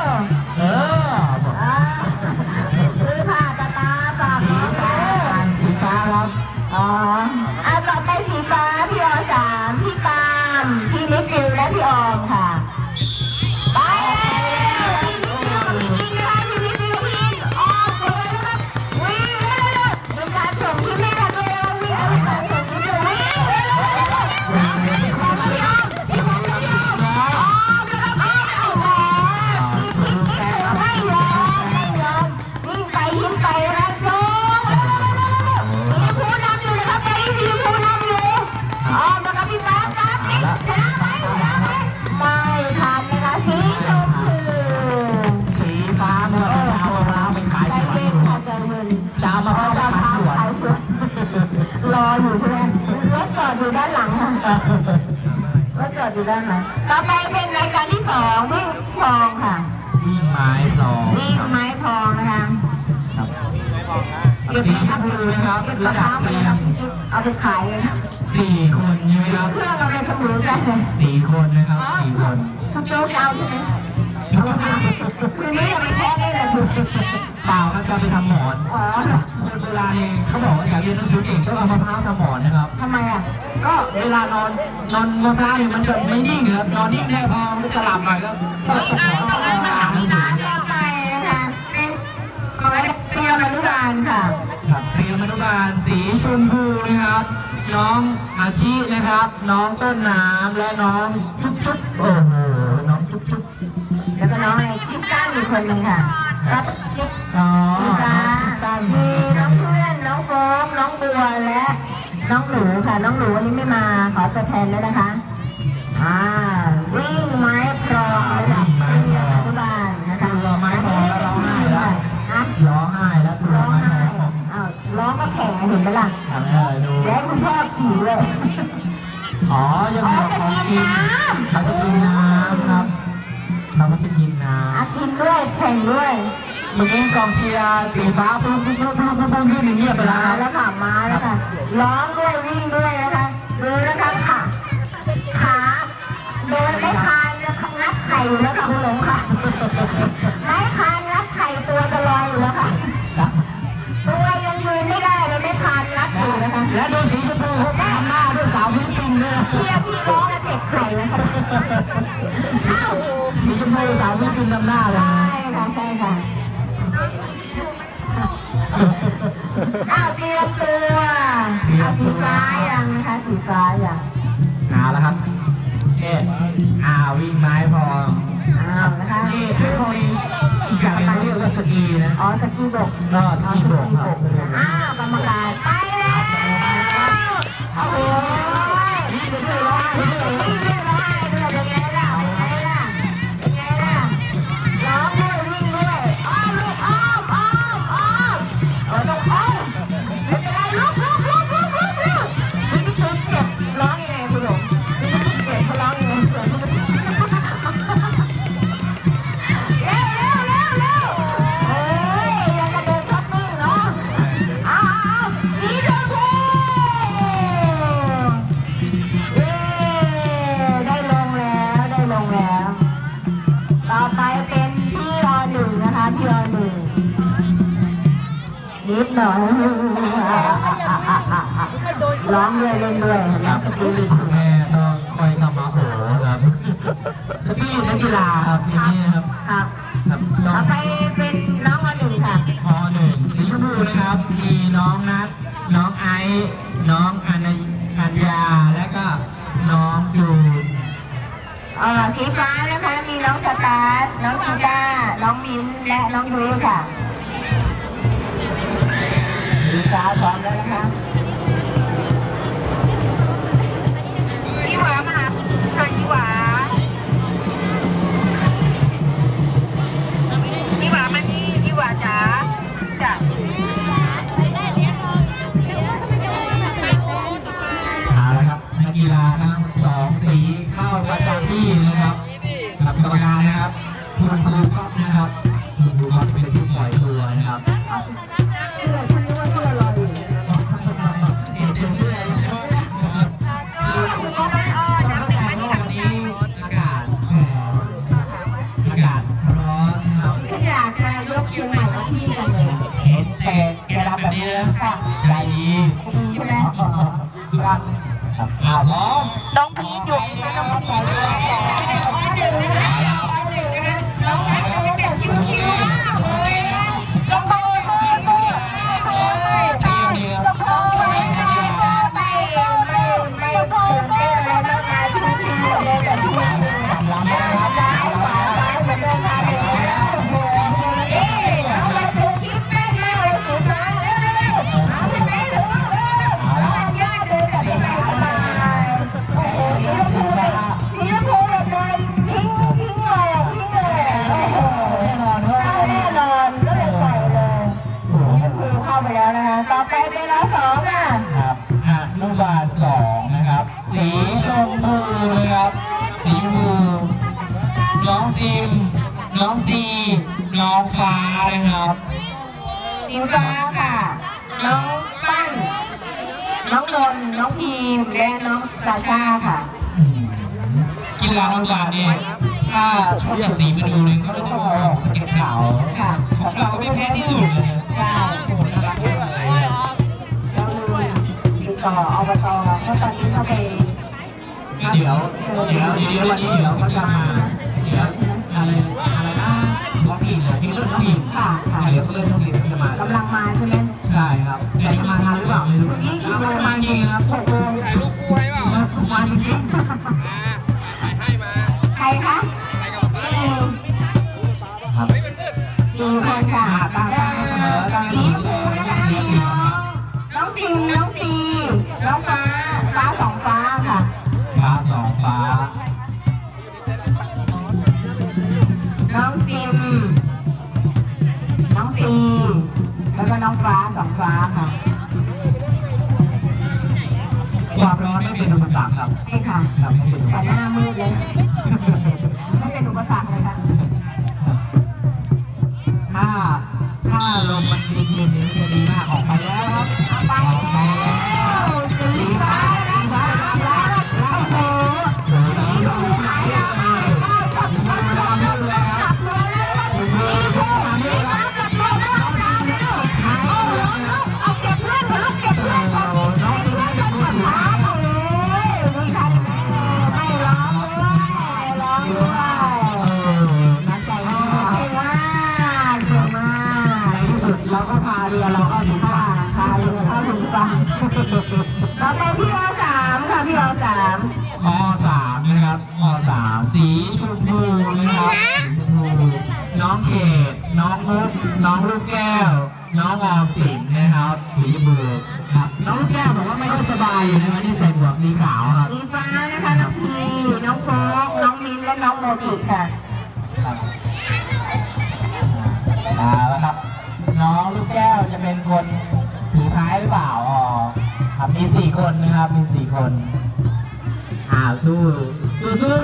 เไม่ทันนะคะสีชมพูสีฟ้าเมื่อเอามะพร้าขายใจสวนเย็นค่ะใจเย็นจะเอามะพร้าวเราขายสวนขายสวนรออยู่ใช่ไหมรถจอดอยู่ด้านหลังค่ะรถจอดอยู่ด้านหลังต่อไปเป็นรายการที่สองวิ่งทองค่ะวิ่งไม้สองวิ่งไม้ทองนะคะครับเก็บสีมะชพร้าวมพูนะครับเก็บระมะพดัร้าบ เรียนะงเอาไปขายเลยสี่คนใช่ไหมครับ เครื่องเอาไปเสมอกันเลยสี่คนนะครับสี่คนคุณโจ๊กจะเอาใช่ไหมคืนนี้ยังไม่แพ้ได้เลยเปล่าครับจะไปทำหมอนอ๋อคนโบราณเองเขาบอกว่าอยากเรียนหนังสือเก่งต้องเอามะพร้าวทำหมอนนะครับ ทำไมอะ ก็เวลานอนนอนมะพร้าวเนี่ยมันจะไม่นิ่งครับนอนนิ่งแน่พอมันจะหลับหน่อยแล้วก็จะหมอนต้องอ่านหนังสือต่อไปนะคะเป็นขอให้เตรียมอนุบาลค่ะ ครับเตรียมอนุบาลสีชมพูนะครับ น้องอาชินะครับ น้องต้นน้ำและน้องจุ๊บจุ๊บโอ้โหน้องจุ๊บจุ๊บแล้วก็น้องไอ้กิ๊กก้านอีกคนหนึ่งค่ะรับกิ๊กอ๋อจ้ามีน้องเพื่อนน้องโฟมน้องบัวและ น้องหนูค่ะ น้องหนูวันนี้ไม่มาขอตัวแทนแล้วนะคะอ่า เห็นไหมล่ะทำเออดูแล้วคุณพ่อขี่เลยอ๋อยังมีของกินเขาจะกินน้ำครับเขาก็จะกินน้อากินด้วยแข่งด้วยำเมื่อกี้กองเชียร์สีฟ้าปุ๊บปุ๊บปุ๊บปุ๊บปุ๊บปุ๊บขึ้นอย่างเงียบไปมาแล้วครับแล้วค่ะมาแล้วค่ะร้องด้วยวิ่งด้วยนะคะดูนะคะค่ะขาเดินไม่คานแล้วค่ะงัดไข่อยู่แล้วค่ะคุณหลงค่ อ้าวเตรียมตัวเอาสีฟ้ายังนะคะสีฟ้ายังเอาละครับเอ๊ะอ่าวิ่งไม้พออ้าวนะคะนี่คือคนอีกอย่างหนึงเรียกว่าสกีนะอ๋อสกีบก ก็สกีโบกครับ อ้าวกรรมการ หนึ่งนะคะพี่อหนึ่งนิดหน่อยร้องเลยเล่นด้วยครับสกีลิสแม่ต้องคอยทำมาโหครับสกีนักกีฬาครับทีนี้ครับครับต่อไปเป็นน้องอหนึ่งค่ะพอหนึ่งสีชมพูนะครับ มีน้องนัทน้องไอซ์น้องอัญอัญญาและก็น้องจูนเอ่อสีฟ้า และน้องยุ้ยค่ะสีฟ้าพร้อมแล้วนะคะยี่หวามาหาค่ะยี่หวายี่หวามานี่ยี่หวาจ๋าจ้ะเอาละครับนักกีฬาทั้งสองสีเข้าประจำที่นะครับกับกรรมการนะครับคุณครูก๊อฟนะครับ คุณครูก๊อฟเป็นผู้ปล่อยตัวนะครับเสื้อฉันนึกว่าเสื้อลอยอยู่เอ็นเอ็ สีชมพูน้องซิมน้องซีน้องฟ้านะครับสีฟ้าค่ะ น้องปั้น น้องนนท์น้องพีมและน้องซาชาค่ะ อืมกีฬาอนุบาลเนี่ยถ้าชอบสีมาดูเนี่ยก็ต้องมาลองสเก็ตขาวค่ะของเราไม่แพ้ที่อื่นเลยใช่โอ้โหน่ารักมากเลยเราลืมติดต่ออบตเพราะตอนนี้เขาไปก็ เดี๋ยวเดี๋ยวเดี๋ยววันนี้เดี๋ยวก็จะมาเดี๋ยวอะไรอะไรนะท้องถิ่นเหรอพี่เรื่องท้องถิ่นค่ะค่ะเดี๋ยวเรื่องท้องถิ่นจะมากำลังมาใช่ไหม องฟ้าสองฟ้าค่ะ ความร้อนไม่เป็นอุปสรรคครับนี่ค่ะ ครับไม่เป็นอุปแต่สรรคหน้ามืด เราเข้าถึงค่ะฝั่งค่ะอยู่เข้าถึงฝั่งต่อไปพี่อสามค่ะพี่อสามมสามนะครับมสามสีชมพูนะครับสีชมพูน้องเกดน้องมุกน้องลูกแก้ว น้องออมสินนะครับสีชมพูครับน้องลูกแก้วบอกว่าไม่ค่อยสบายอยู่นะครับที่ใส่หมวกสีขาวครับสีฟ้านะคะน้องพีน้องโฟกน้องมินและน้องโมจิค่ะ คนนะครับ มีสี่คนอ้าวสู้สู้สู้สู้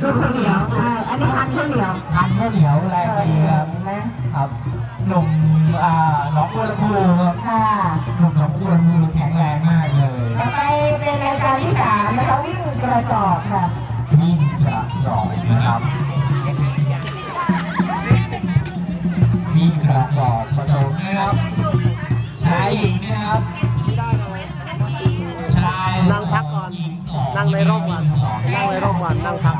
ข้าวเหนียวใช่อันนี้ทานข้าวเหนียวทานข้าวเหนียวแรงดีครับเห็นไหมครับหนุ่มอ่าหนองบัวลำพูครับค่ะหนุ่มหนองบัวลำพูแข็งแรงมากเลยต่อไปเป็นรายการที่สามนะคะวิ่งกระสอบค่ะวิ่งกระสอบนะครับวิ่งกระสอบผสมนะครับชายหญิงนะครับชายนั่งพักก่อนหญิงสองนั่งในร่มก่อนหญิงสองนั่งในร่มก่อน นั่งพักก่อน